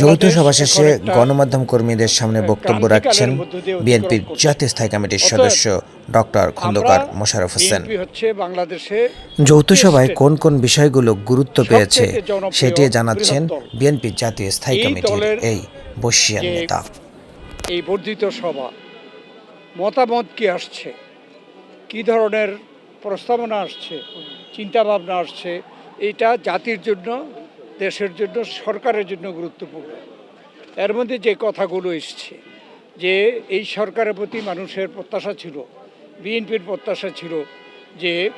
যৌথ সভা শেষে গণমাধ্যম কর্মীদের সামনে বক্তব্য রাখছেন বিএনপির জাতীয় স্থায়ী কমিটির সদস্য ডক্টর খন্দকার আমরা মোশাররফ হোসেন। যৌথ সভায় কোন কোন বিষয়গুলো গুরুত্ব পেয়েছে সেটি জানাচ্ছেন বিএনপির জাতীয় স্থায়ী কমিটির এই বর্ষিয়ান নেতা। এই বর্ধিত সভা মতামত কি আসছে? কি ধরনের প্রস্তাবনা আসছে? চিন্তা ভাবনা আসছে? এটা জাতির জন্য দেশের জন্য, সরকারের জন্য গুরুত্বপূর্ণ। এর মধ্যে যে কথাগুলো এসছে, যে এই সরকারের প্রতি মানুষের প্রত্যাশা ছিল, বিএনপির প্রত্যাশা ছিল যে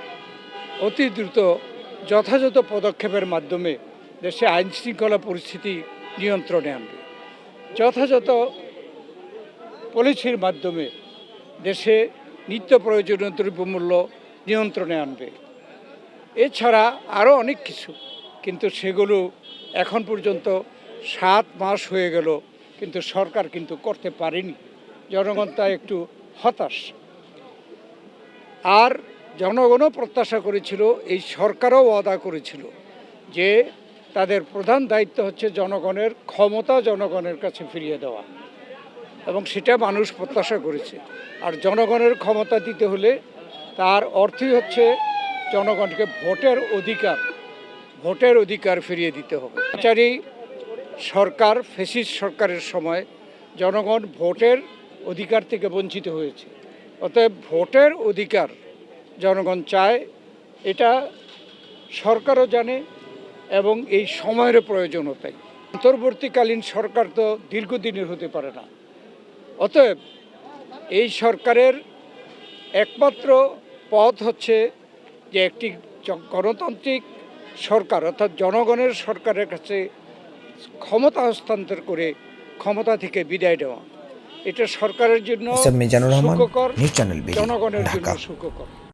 অতি দ্রুত যথাযথ পদক্ষেপের মাধ্যমে দেশে আইন শৃঙ্খলা পরিস্থিতি নিয়ন্ত্রণে আনবে। যথাযথ পলিসির মাধ্যমে দেশে নিত্য প্রয়োজনীয় দ্রব্যমূল্য নিয়ন্ত্রণে আনবে। এছাড়া আরও অনেক কিছু কিন্তু সেগুলো এখন পর্যন্ত সাত মাস হয়ে গেল, কিন্তু সরকার কিন্তু করতে পারেনি। জনগণ তা একটু হতাশ। আর জনগণও প্রত্যাশা করেছিল, এই সরকারও ওয়াদা করেছিল যে তাদের প্রধান দায়িত্ব হচ্ছে জনগণের ক্ষমতা জনগণের কাছে ফিরিয়ে দেওয়া। এবং সেটা মানুষ প্রত্যাশা করেছে। আর জনগণের ক্ষমতা দিতে হলে তার অর্থই হচ্ছে জনগণকে ভোটের অধিকার। ভোটের অধিকার ফিরিয়ে দিতে হবে। চারি সরকার ফেসিস সরকারের সময় জনগণ ভোটের অধিকার থেকে বঞ্চিত হয়েছে। অতএব ভোটের অধিকার জনগণ চায়, এটা সরকারও জানে এবং এই সময়ের প্রয়োজনও তাই। অন্তর্বর্তীকালীন সরকার তো দীর্ঘদিনের হতে পারে না। অতএব এই সরকারের একমাত্র পথ হচ্ছে যে একটি গণতান্ত্রিক সরকার অর্থাৎ জনগণের সরকারের কাছে ক্ষমতা হস্তান্তর করে ক্ষমতা থেকে বিদায় দেওয়া এটা সরকারের জন্য সুখকর জনগণের জন্য সুখকর।